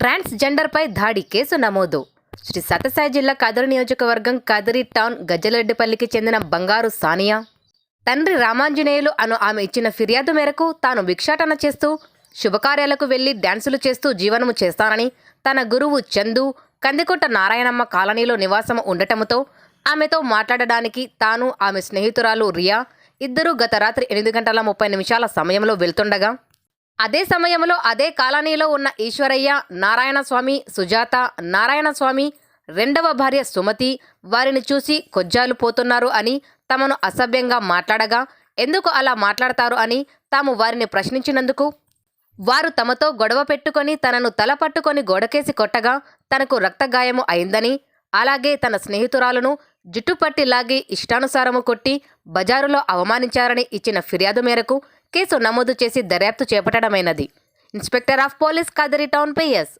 ట్రాన్స్జెండర్పై దాడి కేసు నమోదు. శ్రీ సత్యసాయి జిల్లా కదిరి నియోజకవర్గం కదిరి టౌన్ గజ్జలరెడ్డిపల్లికి చెందిన బంగారు సానియా. తండ్రి రామాంజనేయులు అను ఆమె ఇచ్చిన ఫిర్యాదు మేరకు తాను భిక్షాటన చేస్తూ శుభకార్యాలకు వెళ్ళి డ్యాన్సులు చేస్తూ జీవనము చేస్తానని తన గురువు చందు కందికొట్ట నారాయణమ్మ కాలనీలో నివాసం ఉండటంతో ఆమెతో మాట్లాడడానికి తాను ఆమె స్నేహితురాలు రియా ఇద్దరూ గత రాత్రి ఎనిమిది గంటల ముప్పై నిమిషాల సమయంలో వెళ్తుండగా అదే సమయంలో అదే కాలనీలో ఉన్న ఈశ్వరయ్య నారాయణస్వామి సుజాత నారాయణస్వామి రెండవ భార్య సుమతి వారిని చూసి కొజ్జాలు పోతున్నారు అని తమను అసభ్యంగా మాట్లాడగా ఎందుకు అలా మాట్లాడతారు? అని తాము వారిని ప్రశ్నించినందుకు వారు తమతో గొడవ పెట్టుకొని తనను తల పట్టుకొని గోడకేసి కొట్టగా తనకు రక్తగాయము అయిందని అలాగే తన స్నేహితురాలను జుట్టుపట్టి లాగి ఇష్టానుసారము కొట్టి బజారులో అవమానించారని ఇచ్చిన ఫిర్యాదు మేరకు కేసు నమోదు చేసి దర్యాప్తు చేపట్టడమైనది. Inspector of police Kadiri town PS